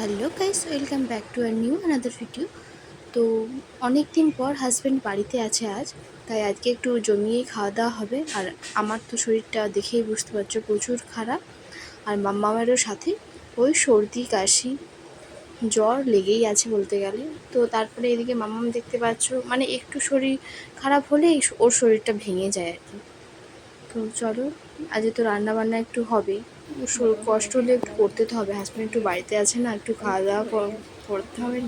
Hello guys, welcome back to our new another video. তো অনেক দিন পর হাজব্যান্ড বাড়িতে আছে আজ, তাই আজকে একটু জমিয়েই খাওয়া দাওয়া হবে। আর আমার তো শরীরটা দেখেই বুঝতে পারছ প্রচুর খারাপ। আর মাম্মামেরও সাথে ওই সর্দি, কাশি, জ্বর লেগেই আছে বলতে গেলে। তো তারপরে এদিকে মাম্মাম দেখতে পাচ্ছ মানে একটু শরীর খারাপ হলেই ওর শরীরটা ভেঙে যায় আর কি। তো চলো, আজকে তো রান্না বান্না একটু হবে। শরীর কষ্ট হলে একটু করতে তো হবে। হাজব্যান্ড একটু বাড়িতে আছে না, একটু খাওয়া দাওয়া করতে হবে।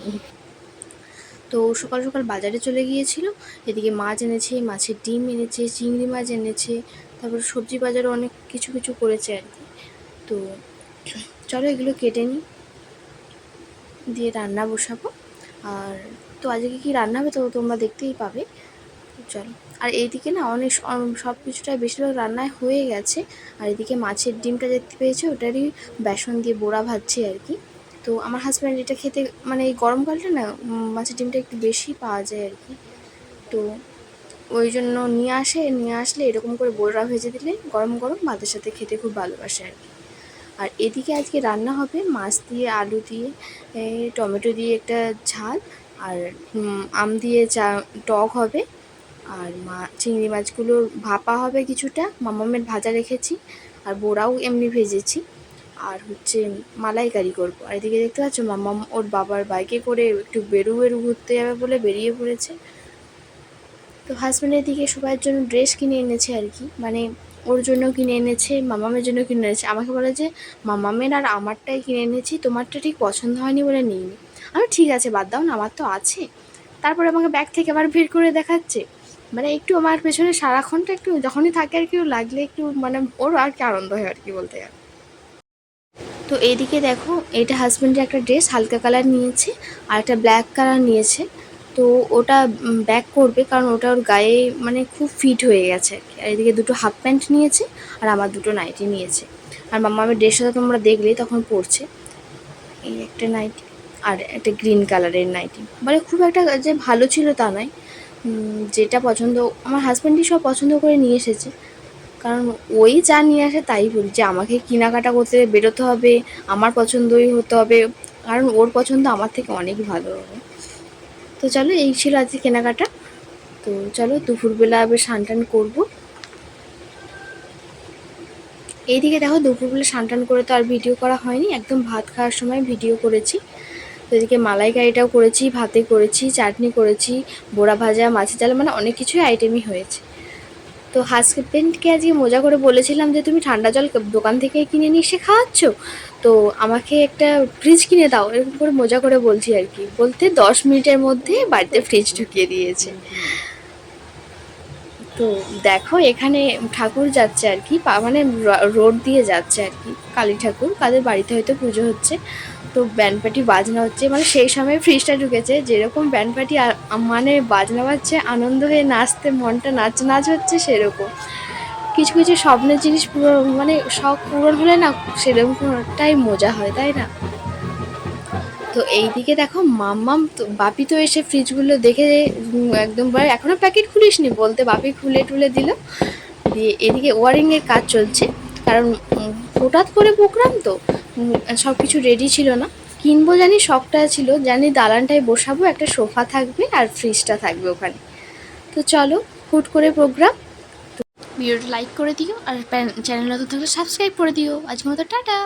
তো সকাল সকাল বাজারে চলে গিয়েছিল। এদিকে মাছ এনেছে, মাছের ডিম এনেছে, চিংড়ি মাছ এনেছে, তারপর সবজি বাজারে অনেক কিছু কিছু করেছে আর কি। তো চলো এগুলো কেটে নিই, দিয়ে রান্না বসাবো। আর তো আজকে কি রান্না হবে তো তোমরা দেখতেই পাবে। চলো। আর এইদিকে না অনেক সব কিছুটাই বেশিরভাগ রান্নায় হয়ে গেছে। আর এদিকে মাছের ডিমটা দেখতে পেয়েছে? ওটারই বেসন দিয়ে বড়া ভাজছে আর কি। তো আমার হাজব্যান্ড এটা খেতে মানে এই গরমকালটা না মাছের ডিমটা একটু বেশি পাওয়া যায় আর কি। তো ওই জন্য নিয়ে আসে, নিয়ে আসলে এরকম করে বড়া ভেজে দিলে গরম গরম ভাতের সাথে খেতে খুব ভালোবাসে আর কি। আর এদিকে আজকে রান্না হবে মাছ দিয়ে, আলু দিয়ে টমেটো দিয়ে একটা ঝাল। আর আম দিয়ে চা টক হবে। আর মা, চিংড়ি মাছগুলো ভাপা হবে কিছুটা, মামামের ভাজা রেখেছি, আর বোড়াও এমনি ভেজেছি, আর হচ্ছে মালাইকারি করব। আর এদিকে দেখতে পাচ্ছ মামাম ওর বাবার বাইকে করে একটু বেরু বেরু ঘুরতে যাবে বলে বেরিয়ে পড়েছে। তো হাজব্যান্ডের দিকে সবার জন্য ড্রেস কিনে এনেছে আর কি। মানে ওর জন্য কিনে এনেছে, মামামের জন্য কিনে এনেছে। আমাকে বলে যে, মামামের আর আমারটাই কিনে এনেছি, তোমারটা ঠিক পছন্দ হয়নি বলে নিইনি। আমি ঠিক আছে, বাদ দাও না, আমার তো আছে। তারপরে আমাকে ব্যাগ থেকে আবার ভিড় করে দেখাচ্ছে। মানে একটু আমার পেছনে সারাক্ষণটা একটু যখনই থাকে আর কি লাগলে একটু মানে ওর আর কি আনন্দ হয় আর কি বলতে গেলে। তো এইদিকে দেখো, এটা হাজব্যান্ডের একটা ড্রেস হালকা কালার নিয়েছে আর একটা ব্ল্যাক কালার নিয়েছে। তো ওটা ব্যাক করবে কারণ ওটা ওর গায়ে মানে খুব ফিট হয়ে গেছে আর এদিকে দুটো হাফ প্যান্ট নিয়েছে আর আমার দুটো নাইটি নিয়েছে। আর মাম্মা আমি ড্রেসটা তোমরা দেখলেই তখন পরছে। এই একটা নাইটি আর একটা গ্রিন কালারের নাইটি মানে খুব একটা যে ভালো ছিল তা নয়। যেটা পছন্দ, আমার হাজব্যান্ডই সব পছন্দ করে নিয়ে এসেছে। কারণ ওই যা নিয়ে আসে তাই বলি, যে আমাকে কেনাকাটা করতে বেরোতে হবে, আমার পছন্দই হতে হবে, কারণ ওর পছন্দ আমার থেকে অনেক ভালো হবে। তো চলো, এই ছিল আজকে কেনাকাটা। তো চলো, দুপুরবেলা আবার স্নান টান করব। এইদিকে দেখো, দুপুরবেলা স্নান টান করে তো আর ভিডিও করা হয়নি, একদম ভাত খাওয়ার সময় ভিডিও করেছি। তো এদিকে মালাইকারিটাও করেছি, ভাতে করেছি, চাটনি করেছি, বোড়া ভাজা, মাছের চাল মানে অনেক কিছুই আইটেমই হয়েছে। তো হাজব্যান্ডকে আজকে মজা করে বলেছিলাম যে, তুমি ঠান্ডা জল দোকান থেকে কিনে নিয়ে এসে খাওয়াচ্ছ? তো আমাকে একটা ফ্রিজ কিনে দাও, এরকম করে মজা করে বলছি আর কি। বলতে দশ মিনিটের মধ্যে বাড়িতে ফ্রিজ ঢুকিয়ে দিয়েছে। তো দেখো, এখানে ঠাকুর যাচ্ছে আর কি মানে রোড দিয়ে যাচ্ছে আর কি, কালী ঠাকুর। কাদের বাড়িতে হয়তো পুজো হচ্ছে। তো ব্যান্ড পার্টি বাজনা হচ্ছে। মানে সেই সময় ফ্রিজটা ঢুকেছে। যেরকম ব্যান্ড পার্টি মানে বাজনা বাজছে, আনন্দ হয়ে নাচতে, মনটা নাচ নাচ হচ্ছে সেরকম। কিছু কিছু স্বপ্নের জিনিস পুরো মানে শখ পূরণ হলে না, সেরকমটাই মজা হয়, তাই না? তো এইদিকে দেখো মাম্মাম তো বাপি তো এসে ফ্রিজগুলো দেখে একদম বলে, এখনও প্যাকেট খুলিসনি বলতে বাপি খুলে টুলে দিল। দিয়ে এদিকে ওয়ারিংয়ের কাজ চলছে কারণ হঠাৎ করে প্রোগ্রাম তো সব কিছু রেডি ছিল না। কিনবো জানি শখটা ছিল জানি দালানটায় বসাবো একটা সোফা থাকবে আর ফ্রিজটা থাকবে ওখানে। তো চলো হুট করে প্রোগ্রাম ভিডিওটা লাইক করে দিও আর চ্যানেল নতুন থাকলে সাবস্ক্রাইব করে দিও। আজকের মতো টাটা।